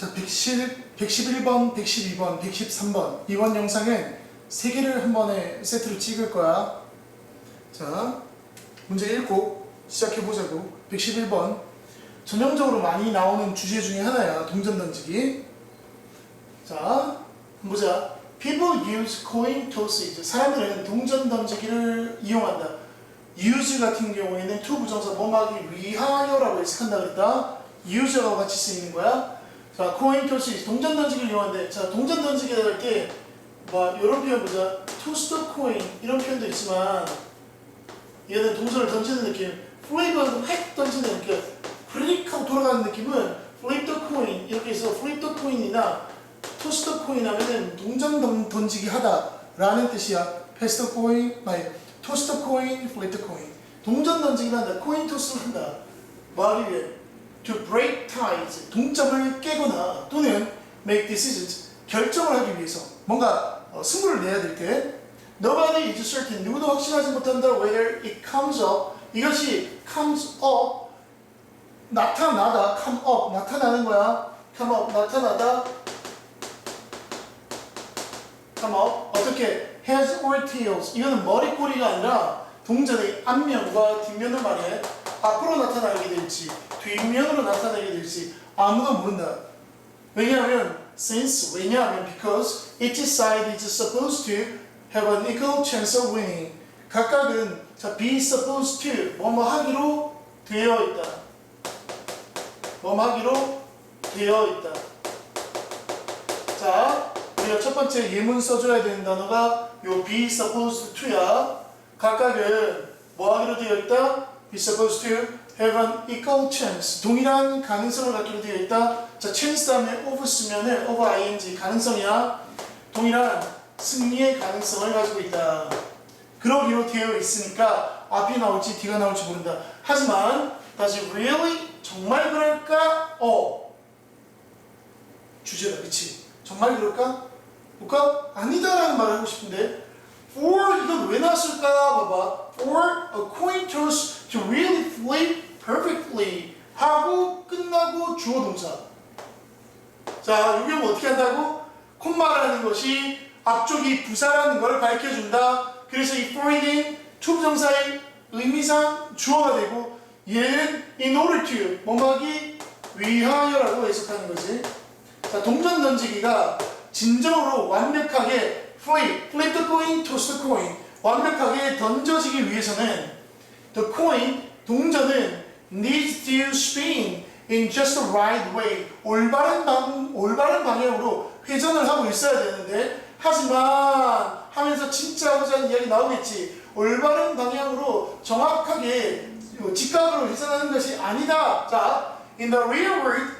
자, 110, 111번, 112번, 113번. 이번 영상은 세 개를 한 번에 세트로 찍을 거야. 자, 문제 읽고 시작해 보자고. 111번. 전형적으로 많이 나오는 주제 중에 하나야. 동전 던지기. 자, 보자. People use coin tosses. 사람들은 동전 던지기를 이용한다. use 같은 경우에는 to 부정사 뭐하기 위하여라고 해석한다 그랬다. use하고 같이 쓰이는 거야. 자, coin tosses. 동전 던지기를 이용하는데, 자, 동전 던지기 할 때, 뭐, 이런 표현 보자. the coin. 이런 표현도 있지만, 얘는 동전을 던지는 느낌. flip은 획 던지는 느낌. 프릭 하고 돌아가는 느낌은 flip the coin. 이렇게 해서 the coin이나 toss the coin 하면은 동전 던- 던지기 하다라는 뜻이야. the coin, 아니, the coin, flip the coin. 동전 던지기를 한다. coin toss를 한다. 뭐 하기 위해? To break ties. 동점을 깨거나 또는 make decisions. 결정을 하기 위해서 뭔가 어, 승부를 내야 될 때. Nobody is certain. 누구도 확신하지 못한다. Whether it comes up. 이것이 comes up. 나타나다. come up. 나타나는 거야. come up. 나타나다. come up. 어떻게? heads or tails. 이거는 머리꼬리가 아니라 동전의 앞면과 뒷면을 말해. 앞으로 나타나게 될지, 뒷면으로 나타나게 될지 아무도 모른다. 왜냐하면 since 왜냐하면 because each side is supposed to have an equal chance of winning. 각각은 자 be supposed to 뭐뭐 하기로 되어 있다. 뭐뭐 하기로 되어 있다. 자, 우리가 첫 번째 예문 써줘야 되는 단어가 요 be supposed to야. 각각은 뭐 하기로 되어 있다? Be supposed to have an equal chance. 동일한 가능성을 갖기로 되어 있다. 자, chance 다음에 of 쓰면은 of ing 가능성이야. 동일한 승리의 가능성을 가지고 있다. 그러기로 되어 있으니까 앞이 나올지 뒤가 나올지 모른다. 하지만 다시 really 정말 그럴까? 어. 주제다, 그치? 정말 그럴까? 볼까? 아니다라는 말을 하고 싶은데 for 이건 왜 나왔을까? 봐봐. for a coin toss to really flip perfectly 하고 끝나고 주어 동사. 자, 여기 뭐 어떻게 한다고? 콤마라는 것이 앞쪽이 부사라는 걸 밝혀준다. 그래서 이 for는 투부정사의 의미상 주어가 되고 얘는 in order to 뭐하기 위하여라고 해석하는 거지. 자, 동전 던지기가 진정으로 완벽하게 flip, flip the coin, toss the coin 완벽하게 던져지기 위해서는 the coin, 동전은 needs to spin in just the right way. 올바른 방, 올바른 방향으로 회전을 하고 있어야 되는데 하지만 하면서 진짜 하고자 이야기 나오겠지. 올바른 방향으로 정확하게 직각으로 회전하는 것이 아니다. 자 in the real world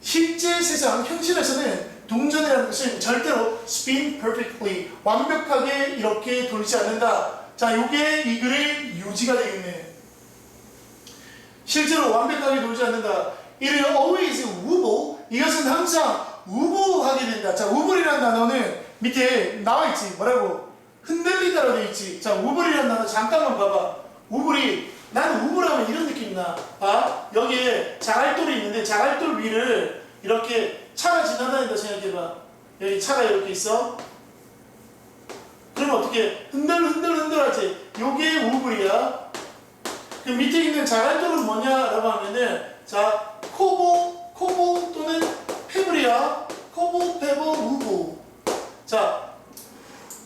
실제 세상 현실에서는 동전이라는 것은 절대로 spin perfectly 완벽하게 이렇게 돌지 않는다. 자, 요게 이 글의 유지가 되겠네. 실제로 완벽하게 돌지 않는다. It is always wobble. 이것은 항상 우부하게 된다. 자, 우불이라는 단어는 밑에 나와 있지. 뭐라고? 흔들리다라고 되어 있지. 자, 우불이라는 단어 잠깐만 봐봐. 우불이 난 우불하면 이런 느낌이 나. 아, 여기에 자갈돌이 있는데 자갈돌 위를 이렇게 차가 지나다닌다 생각해봐. 여기 차가 이렇게 있어. 그러면 어떻게 흔들 흔들 흔들 하지? 요게 우불이야. 그 밑에 있는 자갈돌은 뭐냐라고 하면은 자 코보 코보 또는 페블이야. 코보 페버 우부. 자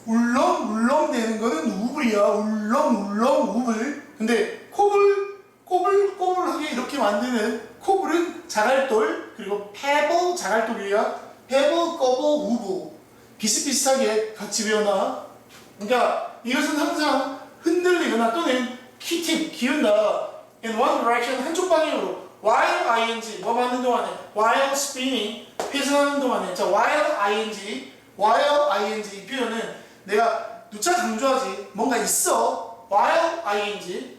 울렁 울렁 되는 거는 우불이야. 울렁 울렁 우불. 근데 코불 꼬불 꼬불하게 이렇게 만드는 코불은 자갈돌 자갈돌이야. 페블 꼬불 우부. 비슷비슷하게 같이 외워놔. 그러니까 이것은 항상 흔들리거나 또는 키팅 기운다. in one direction 한쪽 방향으로 while ing 뭐 하는 동안에 while spinning 회전하는 동안에 자 while ing while ing 이 표현은 내가 누차 강조하지 뭔가 있어 while ing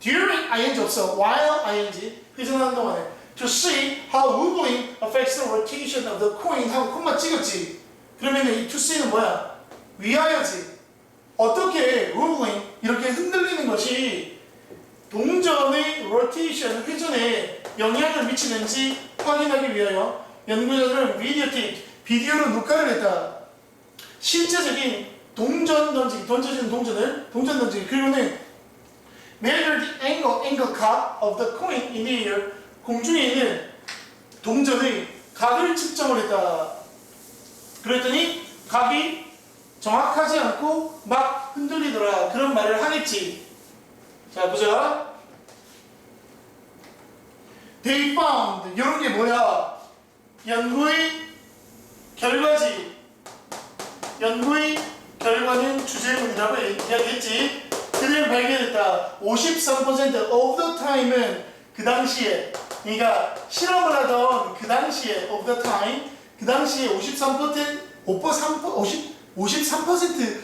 during ing 없어 while ing 회전하는 동안에 to see how wobbling affects the rotation of the coin 하고 콤마 찍었지 그러면 이 to see는 뭐야 위하여지 어떻게 wobbling 이렇게 흔들리는 것이 동전의 rotation 회전에 영향을 미치는지 확인하기 위하여 연구자들은 비디오 테이프, 비디오로 녹화를 했다. 실제적인 동전 던지기, 던져지는 동전을 동전 던지기 그리고는 measure the angle, angle cut of the coin in the air 공중에 있는 동전의 각을 측정을 했다. 그랬더니 각이 정확하지 않고 막 흔들리더라. 그런 말을 하겠지. 자, 보자. They found. 이런 게 뭐야? 연구의 결과지. 연구의 결과는 주제문이라고 이야기했지. 그들을 발견했다. 53% of the time은 그 당시에, 그러니까 실험을 하던 그 당시에 of the time, 그 당시에 53% 53% 50 53%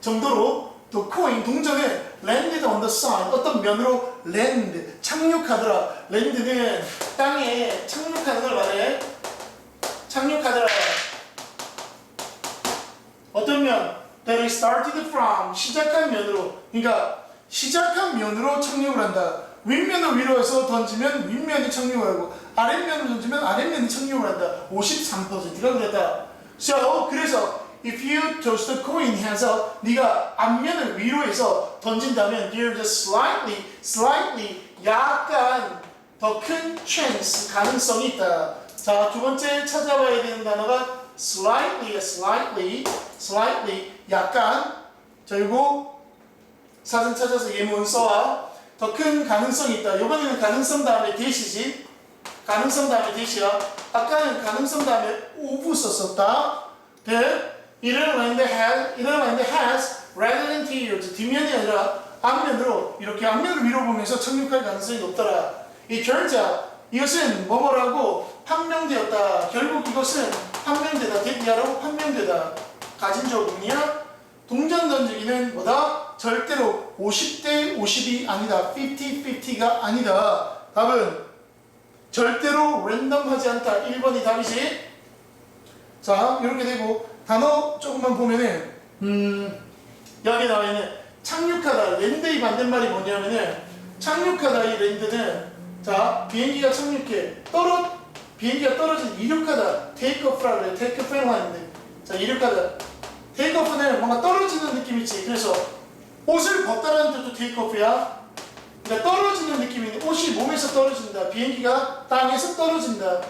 정도로 또 코인 동전은 landed sun 어떤 면으로 land 착륙하더라. land는 땅에 착륙하는 걸 말해. 착륙하더라. 어떤 면? That it started from 시작한 면으로 그러니까 시작한 면으로 착륙을 한다. 윗면을 위로 해서 던지면 윗면이 착륙을 하고 아랫면을 던지면 아랫면이 착륙을 한다. 53%가 그랬다. So 그래서 if you toss the coin up 네가 앞면을 위로 해서 던진다면 there's a slightly slightly 약간 더 큰 chance 가능성이 있다. 자, 두 번째 찾아봐야 되는 단어가 slightly, slightly, slightly, 약간. 자, 이거 사진 찾아서 예문 써와. 더 큰 가능성이 있다. 이번에는 가능성 다음에 대시지. 가능성 다음에 대시야. 아까는 가능성 다음에 오브 썼었다. that 이런 land has, 이런 land has rather than tears. 뒷면이 아니라 앞면으로 이렇게 앞면을 위로 보면서 착륙할 가능성이 높더라. 이 out 이것은 뭐뭐라고 판명되었다. 결국 이것은 판명되다. 대비하라고 판명되다. 가진 조금이야. 동전 던지기는 뭐다? 절대로 50대 50이 아니다. 50-50가 아니다. 답은 절대로 랜덤하지 않다. 1번이 답이지. 자, 이렇게 되고 단어 조금만 보면은 음, 여기 나와 있는 착륙하다. 랜드의 반대말이 뭐냐면은 착륙하다 이 랜드는 자, 비행기가 착륙해. 떨어 비행기가 떨어진 이륙하다. 테이크오프라고 그래. 테이크오프라고 하는데. 자, 이륙하다. 테이크오프는 뭔가 떨어지는 느낌이지. 그래서 옷을 벗다라는 뜻도 테이크오프야. 그러니까 떨어지는 느낌인데 옷이 몸에서 떨어진다. 비행기가 땅에서 떨어진다.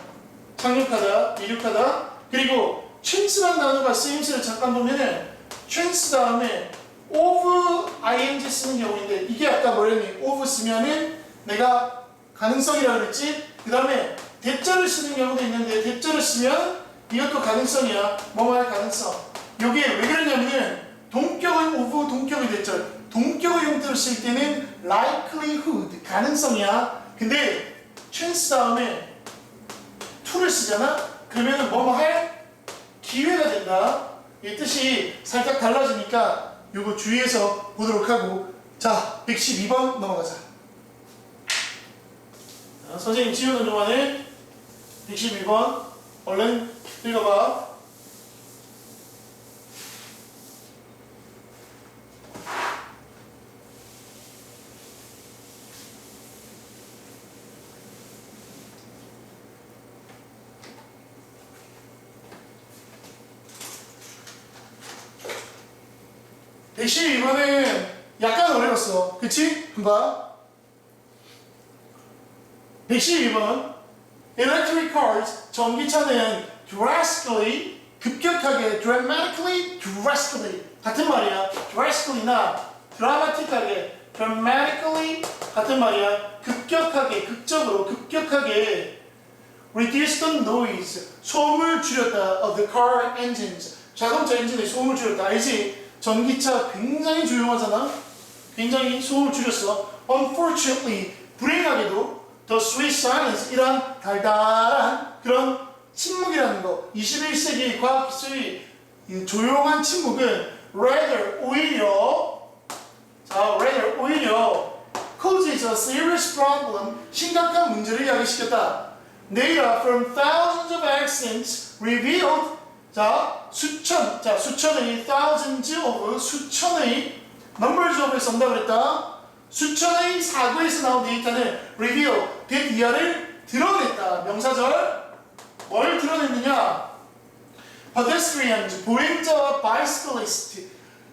착륙하다, 이륙하다. 그리고 chance라는 단어가 쓰임새를 잠깐 보면은 chance 다음에 of ing 쓰는 경우인데 이게 아까 뭐랬니? of 쓰면은 내가 가능성이라고 그랬지? 그 다음에 대절을 쓰는 경우도 있는데 대절을 쓰면 이것도 가능성이야. 뭐뭐할 가능성. 요게 왜 그러냐면은 동격의 of 동격의 대절. 동격의 형태로 쓸 때는 likelihood 가능성이야. 근데 chance 다음에 to를 쓰잖아. 그러면은 뭐뭐 할 기회가 된다. 이 뜻이 살짝 달라지니까 요거 주의해서 보도록 하고 자 112번 넘어가자. 자, 선생님 지우는 동안에 112번 얼른 읽어봐. 대신 이번엔 약간 어려웠어. 그치? 한번 112번 Electric cars, 전기차는 drastically, 급격하게, dramatically, drastically 같은 말이야. drastically나 dramatic하게, dramatically 같은 말이야. 급격하게, 극적으로, 급격하게 reduce the noise, 소음을 줄였다 of the car engines. 자동차 엔진의 소음을 줄였다. 알지? 전기차 굉장히 조용하잖아. 굉장히 소음을 줄였어. Unfortunately, 불행하게도 the sweet silence 이란 달달한 그런 침묵이라는 거. 21세기 과학 기술이 이 조용한 침묵은 rather 오히려 자 rather 오히려 causes a serious problem 심각한 문제를 야기시켰다. Data from thousands of accidents revealed 자 수천 자 수천의 thousands of 수천의 numbers of을 쓴다 그랬다. 수천의 사고에서 나온 데이터는 reveal, that 이하를 드러냈다. 명사절 뭘 드러냈느냐? pedestrians, 보행자와 bicyclist,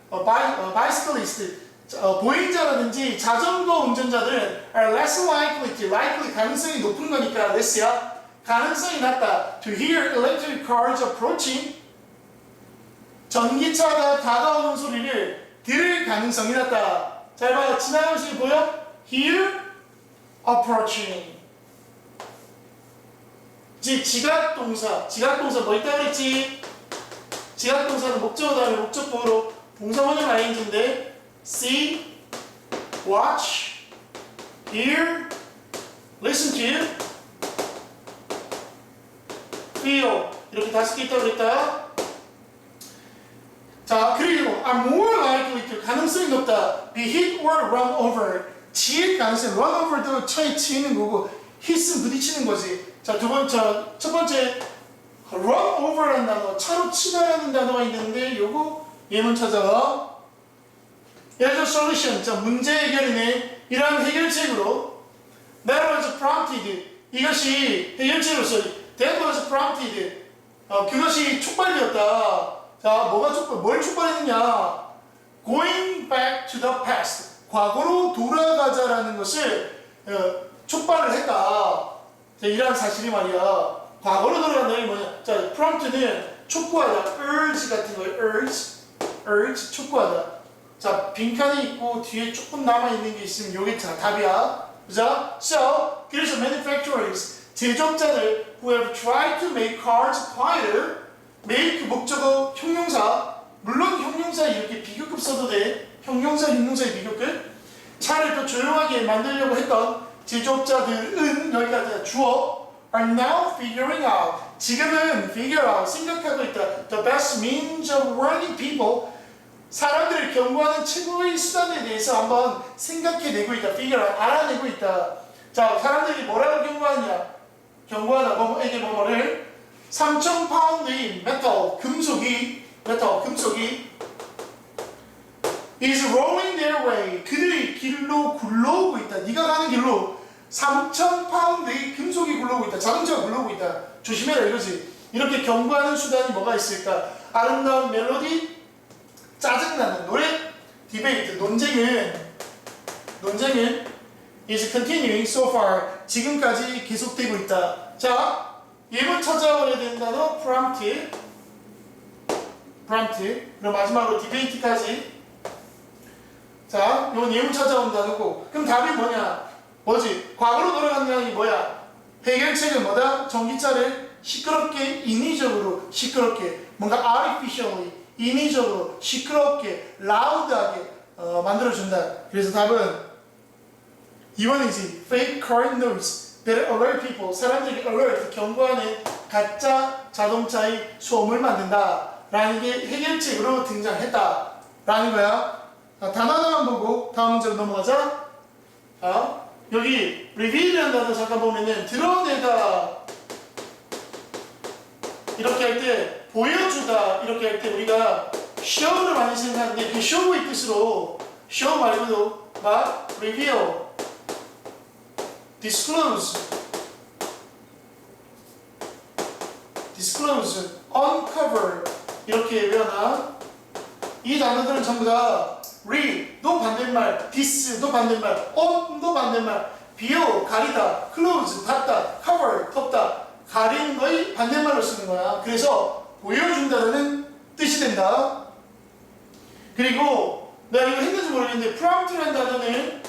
어, 바이, 어, bicyclist, 어, 보행자라든지 자전거 운전자들은 are less likely to, likely 가능성이 높은 거니까 less야 가능성이 낮다 to hear electric cars approaching 전기차가 다가오는 소리를 들을 가능성이 낮다. 잘 봐, 지나가는 소리 보여? hear approaching. 지, 지각 동사. 지각 동사 뭐 있다 그랬지? 지각 동사는 목적어 다음에 목적보로 동사원형 ing인데 see, watch, hear, listen to, feel 이렇게 다섯 개 있다고 그랬다. 자 그리고 are more likely to 가능성이 높다. be hit or run over. 치일 가능성. run over도 차에 치이는 거고 hit은 부딪히는 거지. 자 두 번째 첫 번째 run over라는 단어 차로 치다라는 단어가 있는데 요거 예문 찾아와. As a solution, 자 문제 해결이네. 이러한 해결책으로 that was prompted. 이것이 해결책으로서 that was prompted. 어, 그것이 촉발되었다. 자, 뭐가 촉발, 뭘 촉발했느냐? Going back to the past. 과거로 돌아가자라는 것을 어, 촉발을 했다. 자, 이러한 사실이 말이야. 과거로 돌아간다는 게 뭐냐? 자, prompt는 촉구하다. urge 같은 거예요. urge. urge, 촉구하다. 자, 빈칸이 있고 뒤에 조금 남아 있는 게 있으면 요게 자, 답이야. 그죠? So, 그래서 manufacturers, 제조업자들 who have tried to make cars quieter, make 목적어 형용사, 물론 형용사 이렇게 비교급 써도 돼. 형용사, 형용사의 비교급. 차를 더 조용하게 만들려고 했던 제조업자들은 여기까지 주어 are now figuring out. 지금은 figure out, 생각하고 있다. The best means of warning people. 사람들을 경고하는 최고의 수단에 대해서 한번 생각해내고 있다. figure out, 알아내고 있다. 자, 사람들이 뭐라고 경고하냐? 경고하다, 뭐에게 뭐뭐를 3천 파운드의 메탈, 금속이, 메탈, 금속이 is rolling their way. 그들의 길로 굴러오고 있다. 네가 가는 길로 3천 파운드의 금속이 굴러오고 있다. 자동차가 굴러오고 있다. 조심해라 이거지. 이렇게 경고하는 수단이 뭐가 있을까? 아름다운 멜로디, 짜증나는 노래, 디베이트, 논쟁은 논쟁은 is continuing so far 지금까지 계속되고 있다. 자, 예문 찾아오야 되는 단 prompt. 그럼 마지막으로 디베이트까지. 자, 이건 예문 찾아온 단어고. 그럼 답이 뭐냐? 뭐지? 과거로 돌아간다는 게 뭐야? 해결책은 뭐다? 전기차를 시끄럽게, 인위적으로 시끄럽게, 뭔가 artificially, 인위적으로 시끄럽게, loud하게 어, 만들어준다. 그래서 답은 2번이지. Fake car noise that alert people. 사람들이 alert, 경고하는 가짜 자동차의 소음을 만든다. 라는 게 해결책으로 등장했다. 라는 거야. 자, 단 하나만 보고 다음 문제로 넘어가자. 자, 여기 reveal이라는 단어 잠깐 보면은 드러내다 이렇게 할 때 보여주다 이렇게 할 때 우리가 show를 많이 생각하는데 그 show의 뜻으로 show 말고도 막 reveal, disclose, disclose, uncover 이렇게 외워놔. 이 단어들은 전부 다 read도 반대말, dis도 반대말, on도 반대말, 비워 가리다, close 닫다, cover 덮다 가리는 거의 반대말로 쓰는 거야. 그래서 보여준다는 뜻이 된다. 그리고 내가 이거 했는지 모르겠는데 prompt라는 단어는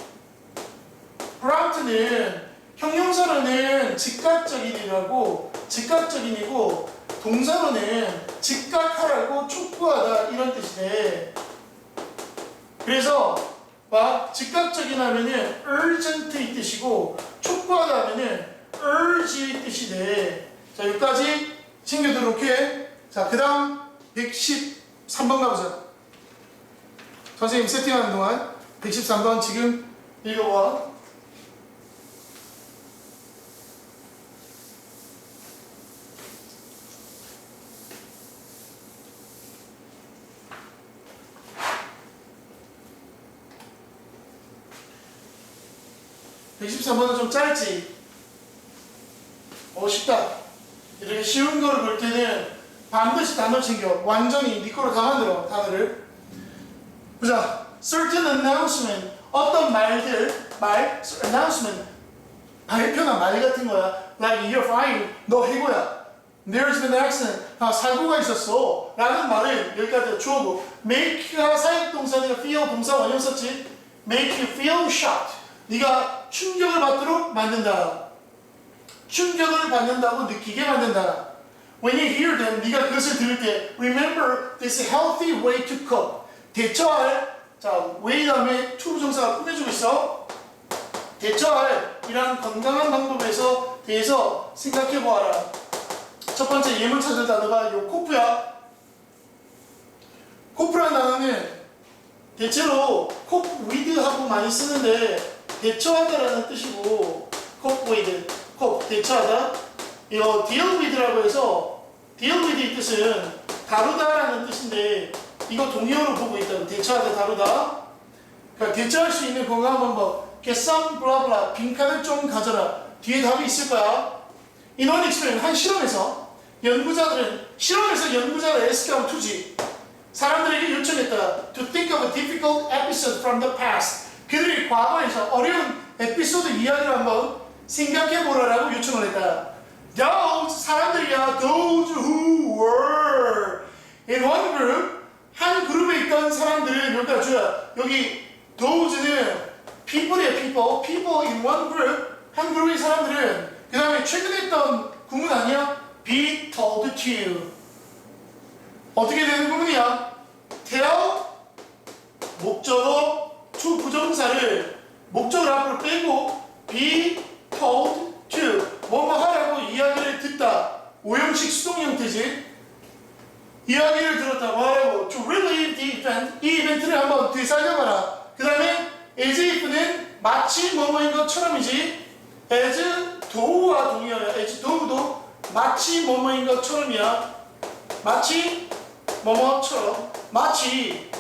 prompt는 형용사로는 즉각적인이라고 즉각적인이고 동사로는 즉각하라고 촉구하다 이런 뜻이 돼. 그래서 막 즉각적인 하면은 urgent의 뜻이고 촉구하다 하면은 urge의 뜻이 돼. 자 여기까지 챙겨두도록 해. 자 그다음 113번 가보자. 선생님 세팅하는 동안 113번 지금 읽어봐. (113번은) 좀 짧지 어 쉽다 이렇게 쉬운 거를 볼 때는 반드시 단어 챙겨. 완전히 네 거로 다 만들어, 단어를. 보자. certain announcement. 어떤 말들, 말, announcement. 발표나 말 같은 거야. Like you're fine. 너 해고야. There's been an accident. 아, 사고가 있었어. 라는 말을 여기까지 주어고 make가 사역동사니까 feel 동사 원형 썼지. make you feel shocked. 네가 충격을 받도록 만든다. 충격을 받는다고 느끼게 만든다. When you hear them, 네가 그것을 들을 때 remember this healthy way to cope. 대처할 자 way 다음에 to 부정사가 꾸며주고 있어. 대처할 이러한 건강한 방법에서 대해서 생각해 보아라. 첫 번째 예문 찾을 단어가 요 코프야. 코프라는 단어는 대체로 코프 위드하고 많이 쓰는데 대처하다라는 뜻이고 위드, 코프 대처하다. 이거 deal with라고 해서 deal with의 뜻은 다루다라는 뜻인데 이거 동의어로 보고 있다고 대처하다 다루다. 그러니까 대처할 수 있는 건강한 방법. get some blah blah 빈칸을 좀 가져라. 뒤에 답이 있을 거야. One experiment 한 실험에서 연구자들은 실험에서 연구자가 에스카운 투지 사람들에게 요청했다. To think of a difficult episode from the past. 그들이 과거에서 어려운 에피소드 이야기를 한번 생각해 보라라고 요청을 했다. Those 사람들이야. Those who were in one group 한 그룹에 있던 사람들은 여기다 줘야 여기 those는 people이야 people. people in one group 한 그룹의 사람들은 그 다음에 최근에 했던 구문 아니야? Be told to 어떻게 되는 구문이야? tell 목적어 to 부정사를 목적을 앞으로 빼고 be told to 뭐뭐 하라고 이야기를 듣다. 오형식 수동 형태지. 이야기를 들었다 뭐하라고. To relive the event 이 이벤트를 한번 되살려봐라. 그 다음에 as if는 마치 뭐뭐인 것처럼이지. as though와 동의어야 as though도 마치 뭐뭐인 것처럼이야. 마치 뭐뭐처럼. 마치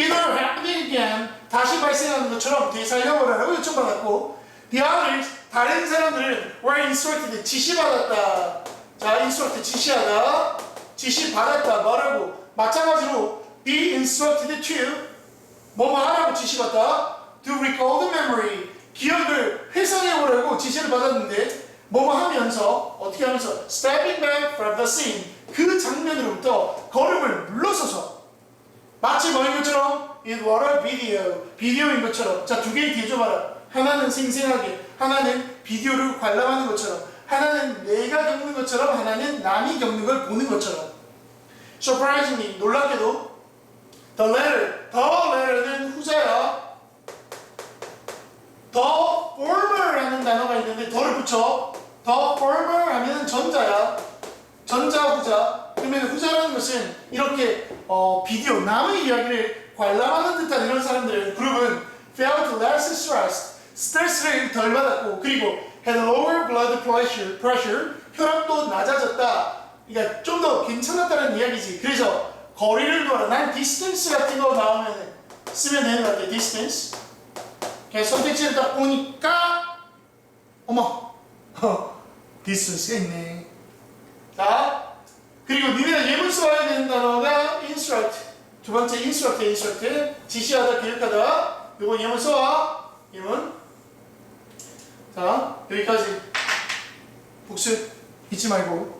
either happening again 다시 발생하는 것처럼 되살려보라 라고 요청받았고 the others 다른 사람들은 were instructed 지시받았다. 자 instruct 지시하다 지시받았다 뭐라고 마찬가지로 be instructed to 뭐뭐 하라고 지시받다? to recall the memory 기억을 회상해보라고 지시를 받았는데 뭐뭐 하면서 어떻게 하면서? stepping back from the scene 그 장면으로부터 걸음을 물러서서 마치 뭐인 것처 럼 it was a video 비디오인 것처럼. 자 두 개의 뒤져봐라. 하나는 생생하게 하나는 비디오를 관람하는 것처럼 하나는 내가 겪는 것처럼 하나는 남이 겪는 걸 보는 것처럼. Surprisingly 놀랍게도 the letter the letter는 후자야. The former라는 단어가 있는데 더를 붙여. The former 하면은 전자야. 전자 후자. 그러면 후자라는 것은 이렇게 어, 비디오 남의 이야기를 관람하는 듯한 이런 사람들은 그룹은 felt less stressed 스트레스를 덜 받았고 그리고 had lower blood pressure, pressure 혈압도 낮아졌다. 그러니까 좀 더 괜찮았다는 이야기지. 그래서 거리를 두어라. 난 distance 같은 거 나오면 쓰면 되는 것 같아 distance. 그냥 선택지를 딱 보니까 어머 distance가 있네. 자 그리고 니네가 예문 써야 되는 단어가 instruct 두 번째 instruct instruct 지시하다 교육하다. 요거 예문 써와. 예문. 자 여기까지. 복습 잊지 말고